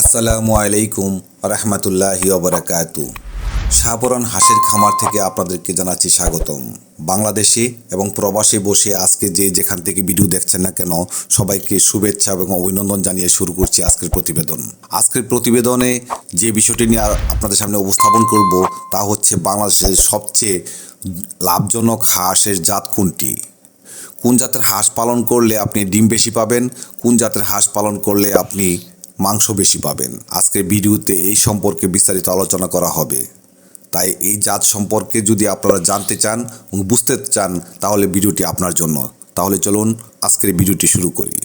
আসসালামু আলাইকুম রহমতুল্লাহি ওবরাকাতু। শাহপুরান হাঁসের খামার থেকে আপনাদেরকে জানাচ্ছি স্বাগতম। বাংলাদেশে এবং প্রবাসে বসে আজকে যে যেখান থেকে ভিডিও দেখছেন না কেন, সবাইকে শুভেচ্ছা এবং অভিনন্দন জানিয়ে শুরু করছি আজকের প্রতিবেদন। আজকের প্রতিবেদনে যে বিষয়টি নিয়ে আপনাদের সামনে উপস্থাপন করব, তা হচ্ছে বাংলাদেশের সবচেয়ে লাভজনক হাঁসের জাত কোনটি? কোন জাতের হাঁস পালন করলে আপনি ডিম বেশি পাবেন? কোন জাতের হাঁস পালন করলে আপনি মাংস বেশি পাবেন। আজকের ভিডিওতে এই সম্পর্কে বিস্তারিত আলোচনা করা হবে। তাই এই জাত সম্পর্কে যদি আপনারা জানতে চান বুঝতে চান, তাহলে ভিডিওটি আপনার জন্য। তাহলে চলুন আজকের ভিডিওটি শুরু করি।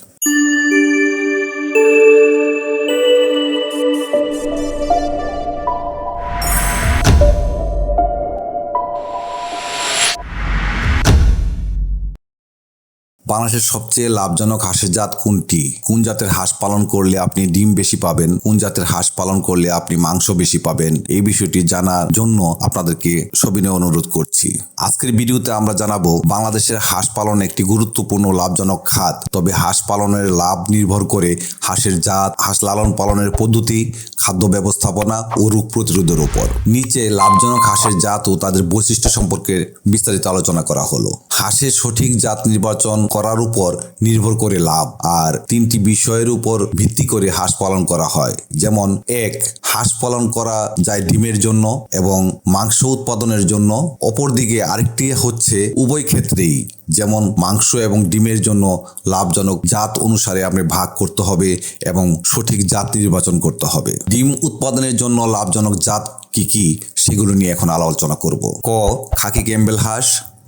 বাংলাদেশের সবচেয়ে লাভজনক হাঁসের জাত কোনটি? কোন জাতের হাঁস পালন করলে আপনি ডিম বেশি পাবেন? কোন জাতের হাঁস পালন করলে আপনি মাংস বেশি পাবেন? এই বিষয়টি জানার জন্য আপনাদেরকে সবিনয় অনুরোধ করছি। আজকের ভিডিওতে আমরা জানাব, বাংলাদেশের হাঁস পালন একটি গুরুত্বপূর্ণ লাভজনক খাত। তবে হাঁস পালনের লাভ নির্ভর করে হাঁসের জাত, হাঁস লালন পালনের পদ্ধতি, খাদ্য ব্যবস্থাপনা ও রোগ প্রতিরোধের উপর নিচে লাভজনক হাঁসের জাত ও তাদের বৈশিষ্ট্য সম্পর্কে বিস্তারিত আলোচনা করা হলো। হাঁসের সঠিক জাত নির্বাচন করার উপর নির্ভর করে লাভ আর তিনটি বিষয়ের উপর ভিত্তি করে হাঁস পালন করা হয়। যেমন, এক, হাঁস পালন করা যায় ডিমের জন্য এবং মাংস উৎপাদনের জন্য। অপরদিকে আরেকটি হচ্ছে উভয় ক্ষেত্রেই। যেমন, মাংস এবং ডিমের জন্য লাভজনক জাত অনুসারে আপনি ভাগ করতে হবে এবং সঠিক জাত নির্বাচন করতে হবে। ডিম উৎপাদনের জন্য লাভজনক জাত কি কি? সেগুলো নিয়ে এখন আলোচনা করব। ক, খাকি ক্যাম্বেল হাঁস।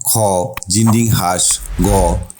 খ, জিন্ডিং হাঁস, গ,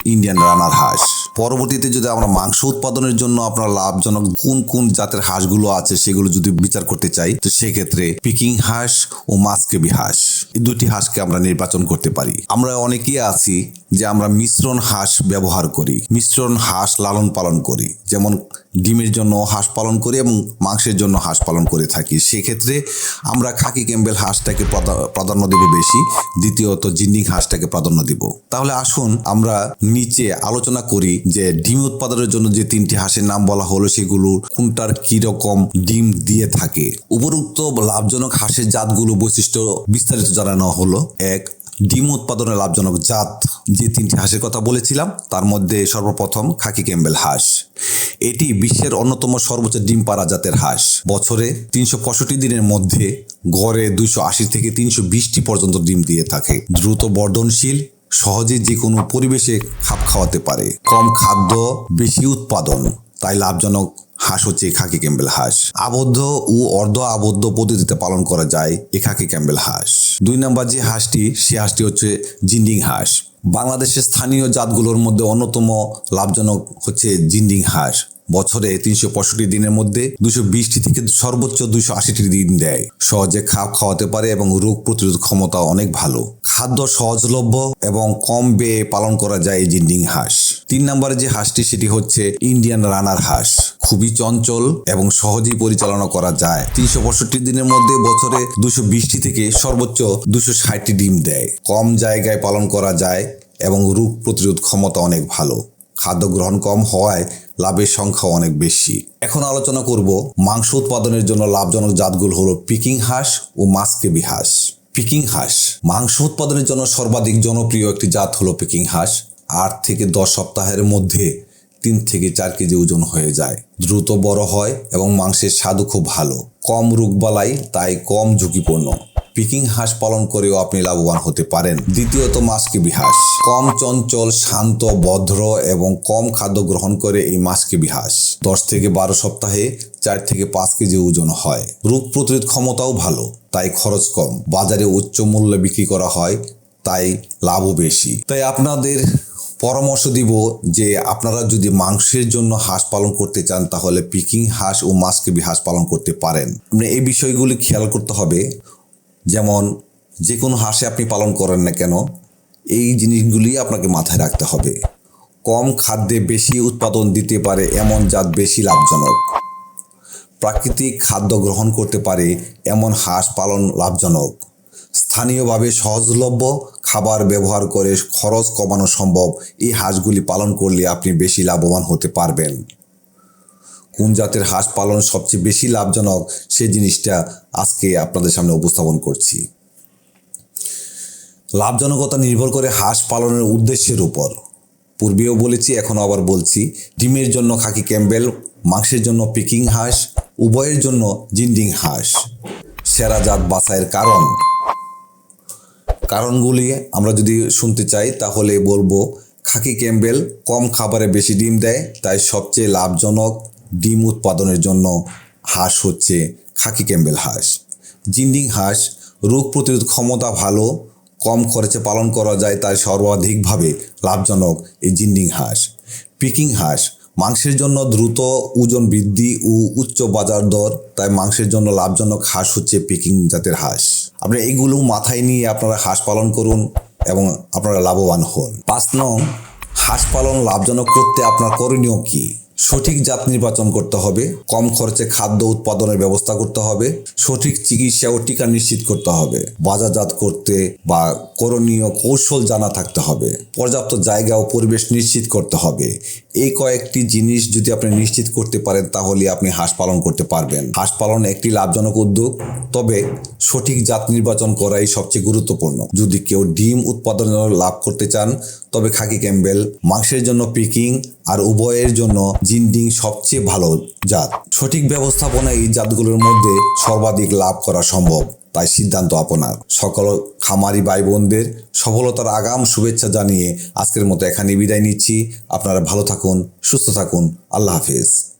ইন্ডিয়ান রানার হাঁস। পরবর্তীতে যদি আমরা মাংস উৎপাদনের জন্য আপনার লাভজনক কোন কোন জাতের হাঁসগুলো আছে সেগুলো যদি বিচার করতে চাই, তো সেক্ষেত্রে পিকিং হাঁস ও মাছকেবি হাঁস। দুটি হাঁসকে আমরা নির্বাচন করতে পারি। আমরা অনেকেই আছি যে আমরা মিশ্রণ হাঁস ব্যবহার করি, মিশ্রণ হাঁস লালন পালন করি। যেমন ডিমের জন্য হাঁস পালন করি এবং মাংসের জন্য হাঁস পালন করে থাকি। সেক্ষেত্রে আমরা খাকি ক্যাম্বেল হাঁসটাকে প্রাধা- প্রাধান্য দেব বেশি, দ্বিতীয়ত জিন্ডিং হাঁসটাকে প্রাধান্য দিব। তাহলে আসুন আমরা নিচে আলোচনা করি যে ডিম উৎপাদনের জন্য যে তিনটি হাঁসের নাম বলা হলো সেগুলো কোনটার কি রকম ডিম দিয়ে থাকে। উপরোক্ত লাভজনক হাঁসের জাতগুলো বৈশিষ্ট্য বিস্তারিত জানানো হলো, এক, ডিম উৎপাদনে লাভজনক জাত যে তিনটি হাঁসের কথা বলেছিলাম, তার মধ্যে সর্বপ্রথম খাকি ক্যাম্বেল হাঁস। এটি বিশ্বের অন্যতম সর্বোচ্চ ডিম পাড়া জাতের হাঁস। বছরে তিনশো পঁয়ষট্টি দিনের মধ্যে গড়ে দুইশো আশি থেকে তিনশো বিশটি পর্যন্ত ডিম দিয়ে থাকে। দ্রুত বর্ধনশীল, সহজে যে কোনো পরিবেশে খাপ খাওয়াতে পারে। কম খাদ্য, বেশি উৎপাদন, তাই লাভজনক হাঁস হচ্ছে খাকি ক্যাম্বেল হাঁস। আবদ্ধ ও অর্ধ আবদ্ধ পদ্ধতিতে পালন করা যায় খাকি ক্যাম্বেল হাঁস। দুই নম্বর যে হাঁসটি, সে হাঁসটি হচ্ছে জিন্ডিং হাঁস। বাংলাদেশের স্থানীয় জাতগুলোর মধ্যে অন্যতম লাভজনক হচ্ছে জিন্ডিং হাঁস। বছরে তিনশো পঁয়ষট্টি দিনের মধ্যে দুশো বিশটি থেকে সর্বোচ্চ দুশো আশিটি দিন দেয়। সহজে খাপ খাওয়াতে পারে এবং রোগ প্রতিরোধ ক্ষমতা অনেক ভালো। খাদ্য সহজলভ্য এবং কম ব্যয়ে পালন করা যায় এই জিন্ডিং হাঁস। তিন নম্বরে যে হাঁসটি, সেটি হচ্ছে ইন্ডিয়ান রানার হাঁস। খুবই চঞ্চল এবং সহজেই পরিচালনা করা যায়। তিনশো পঁয়ষট্টি দিনের মধ্যে বছরে দুশো বিশটি থেকে সর্বোচ্চ দুশো ষাটটি ডিম দেয়। কম জায়গায় পালন করা যায় এবং রোগ প্রতিরোধ ক্ষমতা অনেক ভালো। খাদ্য গ্রহণ কম হওয়ায় লাভের সংখ্যা অনেক বেশি। এখন আলোচনা করব মাংস উৎপাদনের জন্য লাভজনক জাতগুলো হলো পিকিং হাঁস ও মাস্কেবি হাঁস। পিকিং হাঁস মাংস উৎপাদনের জন্য সর্বাধিক জনপ্রিয় একটি জাত হলো পিকিং হাঁস। আট থেকে দশ সপ্তাহের মধ্যে তিন থেকে চার কেজি ওজন হয়ে যায়। দ্রুত বড় হয় এবং মাংসের স্বাদও খুব ভালো। কম রোগবালাই, তাই কম ঝুঁকিপূর্ণ। পিকিং হাঁস পালন করেও আপনি লাভবান হতে পারেন। দ্বিতীয়ত মাস্কিবি হাঁস কম চঞ্চল, শান্ত, ভদ্র এবং কম খাদ্য গ্রহণ করে এই মাস্কিবি হাঁস দশ থেকে বারো সপ্তাহে চার থেকে পাঁচ কেজি ওজন হয়। রোগ প্রতিরোধ ক্ষমতাও ভালো, তাই খরচ কম। বাজারে উচ্চ মূল্যে বিক্রি করা হয়, তাই লাভও বেশি। তাই আপনাদের পরামর্শ দিব যে আপনারা যদি মাংসের জন্য হাঁস পালন করতে চান, তাহলে পিকিং হাঁস ও মাস্কেবি হাঁস পালন করতে পারেন। এই বিষয়গুলি খেয়াল করতে হবে, যেমন যে কোনো হাঁসে আপনি পালন করেন না কেন, এই জিনিসগুলি আপনাকে মাথায় রাখতে হবে। কম খাদ্যে বেশি উৎপাদন দিতে পারে এমন জাত বেশি লাভজনক। প্রাকৃতিক খাদ্য গ্রহণ করতে পারে এমন হাঁস পালন লাভজনক। স্থানীয়ভাবে সহজলভ্য খাবার ব্যবহার করে খরচ কমানো সম্ভব, এই হাঁসগুলি পালন করলে আপনি বেশি লাভবান হতে পারবেন। কোন জাতের হাঁস পালন সবচেয়ে বেশি লাভজনক সেই জিনিসটা আজকে আপনাদের সামনে উপস্থাপন করছি। লাভজনকতা নির্ভর করে হাঁস পালনের উদ্দেশ্যের উপর। পূর্বেও বলেছি এখন আবার বলছি, ডিমের জন্য খাকি ক্যাম্বেল, মাংসের জন্য পিকিং হাঁস, উভয়ের জন্য জিন্ডিং হাঁস। সেরা জাত বাছাইয়ের কারণ কারণগুলি আমরা যদি শুনতে চাই, তাহলে বলব খাকি ক্যাম্বেল কম খাবারে বেশি ডিম দেয়, তাই সবচেয়ে লাভজনক ডিম উৎপাদনের জন্য হাঁস হচ্ছে খাকি ক্যাম্বেল হাঁস। জিন্ডিং হাঁস রোগ প্রতিরোধ ক্ষমতা ভালো, কম খরচে পালন করা যায়, তাই সর্বাধিকভাবে লাভজনক এই জিন্ডিং হাঁস। পিকিং হাঁস মাংসের জন্য দ্রুত ওজন বৃদ্ধি ও উচ্চ বাজার দর, তাই মাংসের জন্য লাভজনক হাঁস হচ্ছে পিকিং জাতের হাঁস। আপনি এইগুলো মাথায় নিয়ে আপনারা হাঁস পালন করুন এবং আপনারা লাভবান হন। পাঁচ নং, হাঁস পালন লাভজনক করতে আপনার করণীয় কি? সঠিক জাত নির্বাচন করতে হবে, কম খরচে খাদ্য উৎপাদনের ব্যবস্থা করতে হবে, সঠিক চিকিৎসা ও টিকা নিশ্চিত করতে হবে, বাজারজাত করতে বা করণীয় কৌশল জানা থাকতে হবে, পর্যাপ্ত জায়গা ও পরিবেশ নিশ্চিত করতে হবে এই কয়েকটি জিনিস যদি আপনি নিশ্চিত করতে পারেন, তাহলে আপনি হাঁস পালন করতে পারবেন। হাঁস পালন একটি লাভজনক উদ্যোগ, তবে সঠিক জাত নির্বাচন করাই সবচেয়ে গুরুত্বপূর্ণ। যদি কেউ ডিম উৎপাদনের লাভ করতে চান, তবে খাকি ক্যাম্বেল, মাংসের জন্য পিকিং আর উভয়ের জন্য জিন্ডিং সবচেয়ে ভালো জাত। সঠিক ব্যবস্থাপনা এই জাতগুলোর মধ্যে সর্বাধিক লাভ করা সম্ভব। তাই সিদ্ধান্ত আপনার। সকল খামারি ভাই বোনদের সফলতার আগাম শুভেচ্ছা জানিয়ে আজকের মতো এখানে বিদায় নিচ্ছি। আপনারা ভালো থাকুন, সুস্থ থাকুন। আল্লাহ হাফিজ।